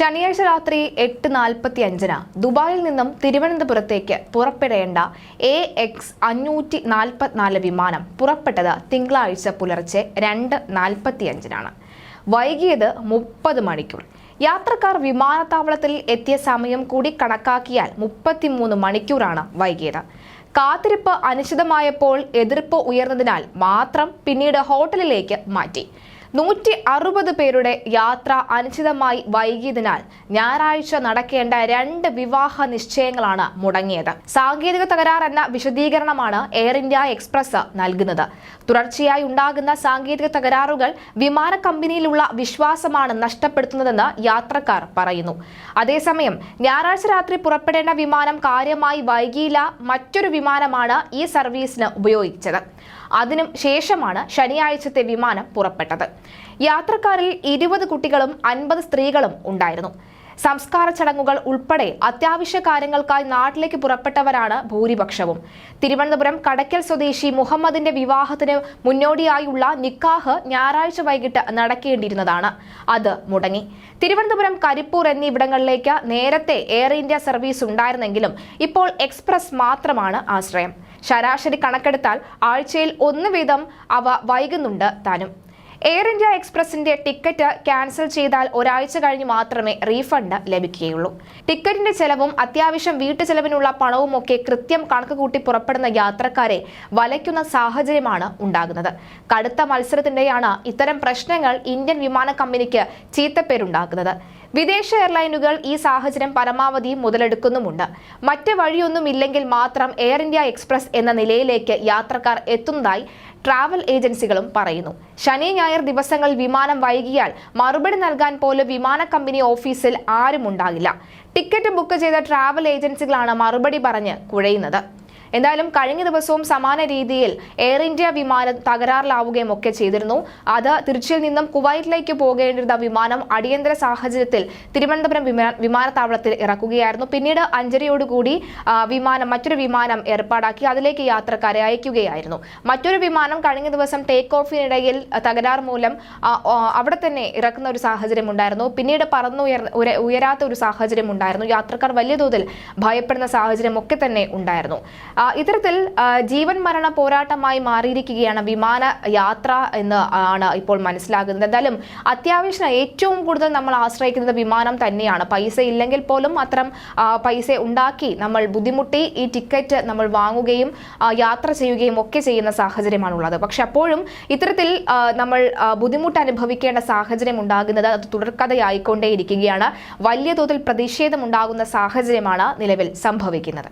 ശനിയാഴ്ച രാത്രി എട്ട് നാൽപ്പത്തി അഞ്ചിന് ദുബായിൽ നിന്നും തിരുവനന്തപുരത്തേക്ക് പുറപ്പെടേണ്ട എ എക്സ് അഞ്ഞൂറ്റി നാൽപ്പത്തിനാല് വിമാനം പുറപ്പെട്ടത് തിങ്കളാഴ്ച പുലർച്ചെ രണ്ട് നാൽപ്പത്തി അഞ്ചിനാണ് വൈകിയത് മുപ്പത് മണിക്കൂർ. യാത്രക്കാർ വിമാനത്താവളത്തിൽ എത്തിയ സമയം കൂടി കണക്കാക്കിയാൽ മുപ്പത്തിമൂന്ന് മണിക്കൂറാണ് വൈകിയത്. കാത്തിരിപ്പ് അനിശ്ചിതമായപ്പോൾ എതിർപ്പ് ഉയർന്നതിനാൽ മാത്രം പിന്നീട് ഹോട്ടലിലേക്ക് മാറ്റി. നൂറ്റി അറുപത് പേരുടെ യാത്ര അനിശ്ചിതമായി വൈകിയതിനാൽ ഞായറാഴ്ച നടക്കേണ്ട രണ്ട് വിവാഹ നിശ്ചയങ്ങളാണ് മുടങ്ങിയത്. സാങ്കേതിക തകരാർ എന്ന വിശദീകരണമാണ് എയർ ഇന്ത്യ എക്സ്പ്രസ് നൽകുന്നത്. തുടർച്ചയായി ഉണ്ടാകുന്ന സാങ്കേതിക തകരാറുകൾ വിമാന കമ്പനിയിലുള്ള വിശ്വാസമാണ് നഷ്ടപ്പെടുത്തുന്നതെന്ന് യാത്രക്കാർ പറയുന്നു. അതേസമയം ഞായറാഴ്ച രാത്രി പുറപ്പെടേണ്ട വിമാനം കാര്യമായി വൈകിയില്ല. മറ്റൊരു വിമാനമാണ് ഈ സർവീസിന് ഉപയോഗിച്ചത്. അതിനും ശേഷമാണ് ശനിയാഴ്ചത്തെ വിമാനം പുറപ്പെട്ടത്. യാത്രക്കാരിൽ ഇരുപത് കുട്ടികളും അൻപത് സ്ത്രീകളും ഉണ്ടായിരുന്നു. സംസ്കാര ചടങ്ങുകൾ ഉൾപ്പെടെ അത്യാവശ്യ കാര്യങ്ങൾക്കായി നാട്ടിലേക്ക് പുറപ്പെട്ടവരാണ് ഭൂരിപക്ഷവും. തിരുവനന്തപുരം കടയ്ക്കൽ സ്വദേശി മുഹമ്മദിന്റെ വിവാഹത്തിന് മുന്നോടിയായുള്ള നിക്കാഹ് ഞായറാഴ്ച വൈകിട്ട് നടക്കേണ്ടിയിരുന്നതാണ്. അത് മുടങ്ങി. തിരുവനന്തപുരം കരിപ്പൂർ എന്നിവിടങ്ങളിലേക്ക് നേരത്തെ എയർ ഇന്ത്യ സർവീസ് ഉണ്ടായിരുന്നെങ്കിലും ഇപ്പോൾ എക്സ്പ്രസ് മാത്രമാണ് ആശ്രയം. ശരാശരി കണക്കെടുത്താൽ ആഴ്ചയിൽ ഒന്ന് വീതം അവ വൈകുന്നുണ്ട് താനും. എയർ ഇന്ത്യ എക്സ്പ്രസിന്റെ ടിക്കറ്റ് ക്യാൻസൽ ചെയ്താൽ ഒരാഴ്ച കഴിഞ്ഞ് മാത്രമേ റീഫണ്ട് ലഭിക്കുകയുള്ളൂ. ടിക്കറ്റിന്റെ ചെലവും അത്യാവശ്യം വീട്ടു ചെലവിനുള്ള പണവും ഒക്കെ കൃത്യം കണക്ക് കൂട്ടി പുറപ്പെടുന്ന യാത്രക്കാരെ വലയ്ക്കുന്ന സാഹചര്യമാണ് ഉണ്ടാകുന്നത്. കടുത്ത മത്സരത്തിനിടെയാണ് ഇത്തരം പ്രശ്നങ്ങൾ ഇന്ത്യൻ വിമാന കമ്പനിക്ക് ചീത്തപ്പേരുണ്ടാക്കുന്നത് വിദേശ എയർലൈനുകൾ ഈ സാഹചര്യം പരമാവധി മുതലെടുക്കുന്നുമുണ്ട്. മറ്റ് വഴിയൊന്നുമില്ലെങ്കിൽ മാത്രം എയർ ഇന്ത്യ എക്സ്പ്രസ് എന്ന നിലയിലേക്ക് യാത്രക്കാർ എത്തുന്നതായി ട്രാവൽ ഏജൻസികളും പറയുന്നു. ശനി ഞായർ ദിവസങ്ങളിൽ വിമാനം വൈകിയാൽ മറുപടി നൽകാൻ പോലും വിമാന കമ്പനി ഓഫീസിൽ ആരും ഉണ്ടാകില്ല ടിക്കറ്റ് ബുക്ക് ചെയ്ത ട്രാവൽ ഏജൻസികളാണ് മറുപടി പറഞ്ഞ് കുഴയുന്നത്. എന്തായാലും കഴിഞ്ഞ ദിവസവും സമാന രീതിയിൽ എയർ ഇന്ത്യ വിമാനം തകരാറിലാവുകയും ഒക്കെ ചെയ്തിരുന്നു. അത് തിരുച്ചിയിൽ നിന്നും കുവൈറ്റിലേക്ക് പോകേണ്ടിരുന്ന വിമാനം അടിയന്തര സാഹചര്യത്തിൽ തിരുവനന്തപുരം വിമാനത്താവളത്തിൽ ഇറക്കുകയായിരുന്നു. പിന്നീട് അഞ്ചരയോടുകൂടി വിമാനം മറ്റൊരു വിമാനം ഏർപ്പാടാക്കി അതിലേക്ക് യാത്രക്കാരെ അയക്കുകയായിരുന്നു. മറ്റൊരു വിമാനം കഴിഞ്ഞ ദിവസം ടേക്ക് ഓഫിനിടയിൽ തകരാർ മൂലം അവിടെ തന്നെ ഇറക്കുന്ന ഒരു സാഹചര്യം ഉണ്ടായിരുന്നു. പിന്നീട് പറന്നുയർ ഉയരാത്ത ഒരു സാഹചര്യം ഉണ്ടായിരുന്നു. യാത്രക്കാർ വലിയ തോതിൽ ഭയപ്പെടുന്ന സാഹചര്യം ഒക്കെ തന്നെ ഉണ്ടായിരുന്നു. ഇത്തരത്തിൽ ജീവൻ മരണ പോരാട്ടമായി മാറിയിരിക്കുകയാണ് വിമാന യാത്ര എന്ന് ആണ് ഇപ്പോൾ മനസ്സിലാകുന്നത്. എന്തായാലും അത്യാവശ്യം ഏറ്റവും കൂടുതൽ നമ്മൾ ആശ്രയിക്കുന്നത് വിമാനം തന്നെയാണ്. പൈസ ഇല്ലെങ്കിൽ പോലും അത്തരം പൈസ ഉണ്ടാക്കി നമ്മൾ ബുദ്ധിമുട്ടി ഈ ടിക്കറ്റ് നമ്മൾ വാങ്ങുകയും യാത്ര ചെയ്യുകയും ഒക്കെ ചെയ്യുന്ന സാഹചര്യമാണുള്ളത്. പക്ഷെ അപ്പോഴും ഇത്തരത്തിൽ നമ്മൾ ബുദ്ധിമുട്ട് അനുഭവിക്കേണ്ട സാഹചര്യം ഉണ്ടാകുന്നത് അത് തുടർക്കഥയായിക്കൊണ്ടേയിരിക്കുകയാണ്. വലിയ തോതിൽ പ്രതിഷേധം ഉണ്ടാകുന്ന സാഹചര്യമാണ് നിലവിൽ സംഭവിക്കുന്നത്.